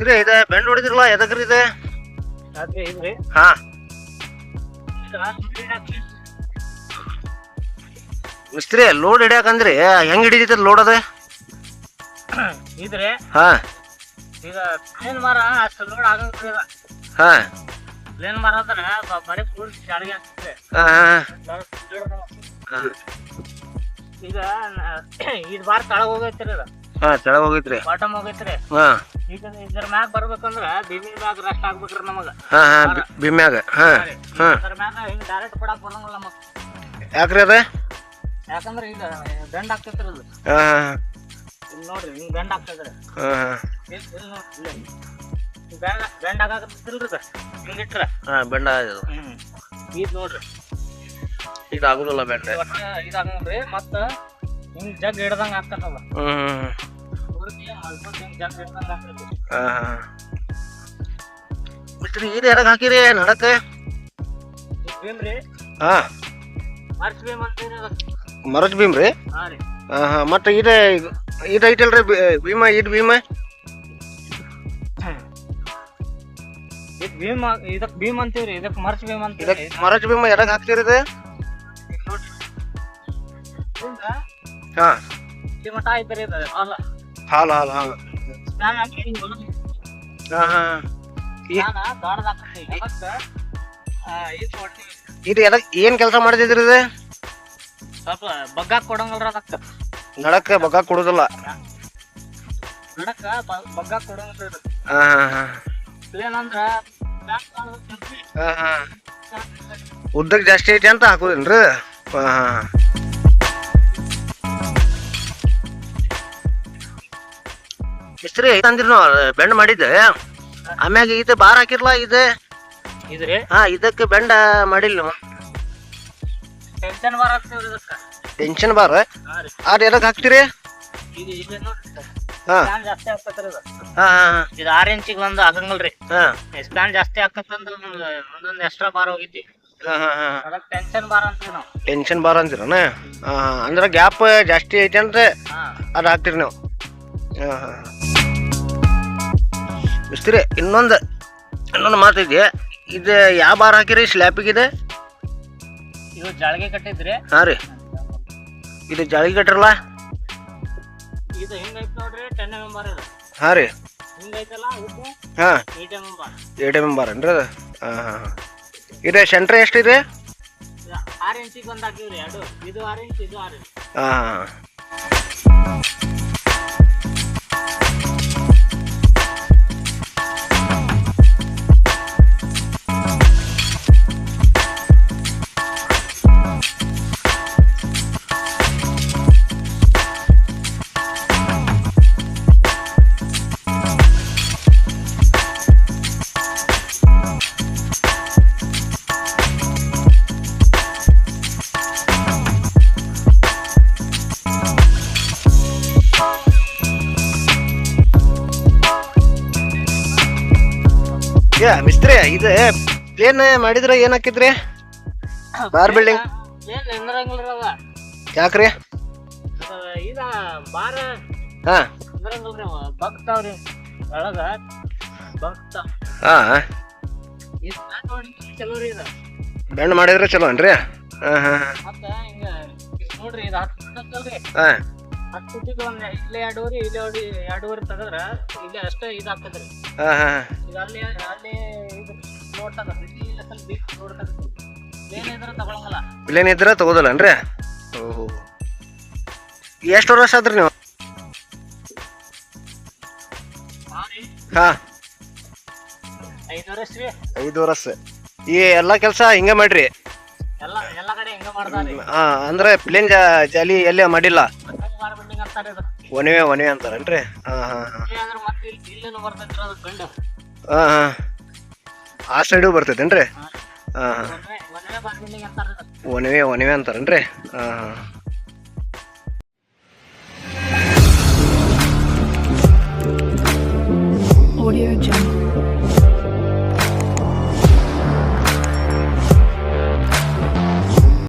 ಇದೇ ಇದೆ. ಬೆಂಡ್ ಹೊಡೆದಿರಲ್ಲ ಎದಕ್ರಿ ಇದೆ? ಹಾ. ಮಿಸ್ತ್ರಿ ಲೋಡ್ ಹಿಡಿಯಾಕಂದ್ರಿ ಹೆಂಗ್ ಹಿಡಿದಿತ್ತ ಲೋಡ್ ಅದ? ಇದ್ರೆ? ಹಾ. ಈಗ ಪ್ಲೇನ್ ಮರ ಅಷ್ಟು ಲೋಡ್ ಆಗಂಗಿಲ್ಲ. ಈಗ ಹಾ. ಪ್ಲೇನ್ ಮರ ಅಂದ್ರೆ ಬ- ಬರೀ ಫುಲ್ ಶಾಡಿಗೆ ಆಗ್ತದೆ. ಹಾ ಹಾ ಈಗ ಇದು ಬಾರ್ ತಳಗ ಹೋಗೈತ್ರಿ ಇದು ಹಾ ತೆಳಗ್ ಹೋಗೈತ್ರಿ. ಬಾಟಮ್ ಹೋಗೈತ್ರಿ. ಹಾ. ಈಗ ಇದ್ರ ಮ್ಯಾಗ ಬರ್ಬೇಕಂದ್ರ ಬಿಬಿ ಮ್ಯಾಗ ರಸ್ಟ್ ಆಗ್ಬೇಕ್ರಿ ನಮಗ. ಹಾ ಹಾ ಬಿ- ಬಿಮ್ಯಾಗ ಹಾ ಹಾ ಮ್ಯಾಗ ಹಿಂಗ್ ಡೈರೆಕ್ಟ್ ಕೊಡಕ್ ಬರಂಗಿಲ್ಲ ನಮಗ. ಯಾಕ್ರಿ ಅದ? ಯಾಕಂದ್ರ ಈಗ ದಂಡ ಆಗ್ತೈತ್ರಿ ಅದು. ಹಾ. ನೋಡ್ರಿ ಹಿಂಗ್ ಬೆಂಡ್ ಆಗ್ತೈತ್ರಿ ಹಾ ಹಾ. ಇಲ್ಲಿ ಇಲ್ಲಿ ನೋಡ್ರಿ ಇಲ್ಲಿ. ಈ ಬೆಂಡ್ ಬೆಂಡ್ ಆಗಾಕತ್ತಿಲ್ರಿ ಇದು. ಹಿಂಗ್ ಇಟ್ರ? ಹಾ ಬೆಂಡ ಇದು ಹ್ಮ್. ಇದ್ ನೋಡ್ರಿ. ಇದು ಆಗುದಿಲ್ಲ ಬೆಂಡ ಒಟ್ಟ ಇದಾಗಂಗ್ರಿ ಮತ್ತ ಹಿಂಗ್ ಜಗ್ ಹಿಡ್ದಂಗ ಆಗ್ತದಲ್ಲ. ಹ್ಮ್ ಹುಡುಗಿ ಮಲ್ಕೊಂಡ್ ಹಿಂಗ್ ಜಗ್ ಹಿಡ್ದಂಗ ಆಗ್ತೈತಿ ಹಾ ಮಿಸ್ತ್ರಿ ಇದು ಎಡಕ್ ಹಾಕಿರಿ ನಡಕ್ಕೆ ಇದ್ ಭೀಮ್ ರೀ ಹಾ. ಮಾರ್ಚ್ ಭೀಮ್ ಅಂತೀರಿ ಅದಕ್ಕೆ ಮರಜ್ ಭೀಮ್ ರೀ ಹಾ ರೀ. ಹಾ ಹಾ. ಮತ್ತೆ ಇದು ಇದು ಐತಲ್ರಿ ಬಿ- ಭೀಮ ಇದು ಭೀಮ? ಭೀಮ್ ಇದಕ್ ಭೀಮ್ ಅಂತೀವ್ರಿ ಇದಕ್ ಮರ್ಚ್ ಭೀಮ್ ಮರಜ್ ಭೀಮ ಎಡಕ್ ಹಾಕ್ತೀರಿ ಇದು? ಹಾ. ಈ ಮಠ ಐತ್ರಿ ಇದು ಅಲ್ಲ ಹಾಲು ಹಾಲು ಸ್ನಾನ ಹಾ ಹಾ. ಈ- ಇದ್ ಎದಕ್ ಏನ್ ಕೆಲಸ ಮಾಡಿದ್ರಿ ಇದು? ಸ್ವಲ್ಪ ಬಗ್ಗಾಕ್ ಕೊಡಂಗಲ್ರ ಅದಕ್ಕ. ನಡಕ್ಕೆ ಬಗ್ಗ ಕೊಡುದಿಲ್ಲ. ನಡಕ ಬ- ಬಗ್ಗಾಕ್ ಕೊಡಂಗಲ್ರಿ ಇದು. ಹಾ ಹಾ ಹಾ. ಏನಂದ್ರ ಹಾ ಹಾ. ಉದ್ದಕ್ ಜಾಸ್ತಿ ಐತಿ ಅಂತ ಹಾಕುದಿಲ್ರಿ? ಹಾ ಹಾ. ಮಿಸ್ತ್ರಿ ಐತಂದ್ರಿ ನಾವು ಬೆಂಡ್ ಮಾಡಿದ್ದೆ. ಆಮ್ಯಾಗ ಇದು ಬಾರ್ ಹಾಕಿರ್ಲ ಇದು ಇದ್ರಿ? ಹಾ ಇದಕ್ಕೆ ಬೆಂಡ ಮಾಡಿಲ್ಲ. ಟೆನ್ಷನ್ ಬರತ್ತೀವ್ರಿ ಇದಕ್ಕ. Tension bar? ಹಾ ರೀ. ಆರ್ ಎದಕ್ ಹಾಕ್ತಿರಿ? ಇದು ಇದು ನೋಡ್ರಿ ಹಾ. ಜಾಸ್ತಿ ಆಗ್ತೈತ್ರಿ ಇದು. ಹಾ ಹಾ ಇದು ಆರ್ ಇಂಚಿಗೆ ಬಂದು ಆಗಂಗಿಲ್ರಿ ಹಾ. ಸ್ಪ್ಯಾನ್ ಜಾಸ್ತಿ ಆಗ್ತಂದ್ರ ಒಂದೊಂದು ಎಕ್ಸ್ಟ್ರಾ ಬಾರ್ ಹೋಗಿದ್ವಿ. ಹಾ ಹಾ ಹಾ. ಅದಕ್ಕೆ ಟೆನ್ಷನ್ ಬಾರ ಅಂತೀವಿ ನಾವು. ಟೆನ್ಷನ್ ಬಾರ್ ಅಂತೀರನ? ಅಂದ್ರೆ ಗ್ಯಾಪ್ ಜಾಸ್ತಿ ಐತಿ ಅಂದ್ರೆ ಹಾ. ಅದು ಹಾಕ್ತಿರಿ ನೀವು. ಹಾ ಹಾ ಮಿಸ್ತ್ರಿ ಇನ್ನೊಂದು ಇನ್ನೊಂದು ಮಾತಿದೆ ಇದು. ಯಾವ ಬಾರ್ ಹಾಕಿರಿ? ಸ್ಲ್ಯಾಪಿಗಿದೆ ಇದು ಜಾಳಿಗೆ ಕಟ್ಟಿದ್ರಿ? ಹಾಂ ರೀ. ಇದು ಜಾಳಿಗೆ ಕಟ್ಟಿರಲ್ಲ? ಇದು ಹಿಂಗೈತ್ ನೋಡ್ರಿ ಟೆನ್ ಎಂ ಬಾರ್ ಇದು. ಹಾಂ ರೀ. ಹಿಂಗೈತಲ್ಲ ಹಾ. ಹಾಂ eight M bar. Eight M bar ಏನ್ರಿ ಅದು? ಹಾಂ ಹಾಂ ಇದು ಸೆಂಟ್ರ್ ಎಷ್ಟಿದೆ ಇದೆ ಆರ್ ಇಂಚಿಗೆ ಒಂದು ಹಾಕಿವ್ರಿ ಎರಡು. ಇದು ಆರ್ ಇಂಚ್ ಇದು ಆರ್ ಇಂಚ್ ಹಾಂ. ಮಿಸ್ತ್ರಿ ಇದು ಪ್ಲೇನ್ ಮಾಡಿದ್ರ ಏನ್ ಹಾಕಿದ್ರಿ? Bar building. ಏನ್ ನಿಂದ್ರಂಗಿಲ್ರಿ ಅದ ಯಾಕ್ರಿ? ಬೆಣ್ಣ ಇದ ಬಾರ. ಹಾಂ. ನಿಂದ್ರಂಗಿಲ್ರಿ ಅವ ಬಗ್ತಾವ್ರಿ ಒಳಗ ಬಗ್ತಾವ ಹಾಂ. ಇದು ನೋಡಿ ಚಲೋ ರೀ ಇದು. ಬೆಂಡ್ ಮಾಡಿದ್ರೆ ಚಲೋ ಏನ್ರಿ? ಹಾ ಹಾ ಮತ್ತ ಹಿಂಗ ಇದ್ ನೋಡ್ರಿ ಇದು ಹತ್ತು ಹಾಂ. ಹತ್ತು ಫುಟಿಗೆ ಒಂದ್ ಇಲ್ಲೇ ಎರಡೂವರೆ ಇಲ್ಲೇ ಒಂದು ಎರಡೂವರೆ ತೆಗೆದ್ರ ಇಲ್ಲೇ ಅಷ್ಟೇ ಇದಾಗ್ತದ್ರಿ. ಹಾ ಹಾ ಈಗ ಅಲ್ಲಿ ಅಲ್ಲಿ ಇದು ನೋಡ್ತದ ಇಲ್ಲ ಸ್ವಲ್ಪ ಬೀಚ್ ನೋಡ್ತದ. ಏನಿದ್ರ ತಗೊಳಂಗಲ್ಲ. ಪ್ಲೇನ್ ಇದ್ರೆ ತಗೋದಲ್ಲನ್ರಿ? ಓಹೋ. ಎಷ್ಟು ವರ್ಷ ಆದ್ರಿ ನೀವು? ಹಾಂ. ಐದು ವರ್ಷ ರೀ. ಐದು ವರ್ಷ. ಈ ಎಲ್ಲ ಕೆಲಸ ಹಿಂಗೆ ಮಾಡ್ರಿ? ಎಲ್ಲ ಎಲ್ಲ ಕಡೆ ಹಿಂಗ ಮಾಡ್ತಾರಿ ಹಾಂ ಅಂದ್ರೆ ಪ್ಲೇನ್ ಜಾಲಿ ಎಲ್ಲೇ ಮಾಡಿಲ್ಲ? ಒನವೆ ಒನವೆ ಅಂತಾರನ್ರಿ? ಹಾಂ ಹಾಂ ಆ ಸೈಡು ಬರ್ತೈತೇನ್ರಿ? ಹಾ. ಹಾ ಒನಿವೆ ಒನವೆ ಅಂತಾರನ್ರಿ? ಹಾಂ ಹಾಂ.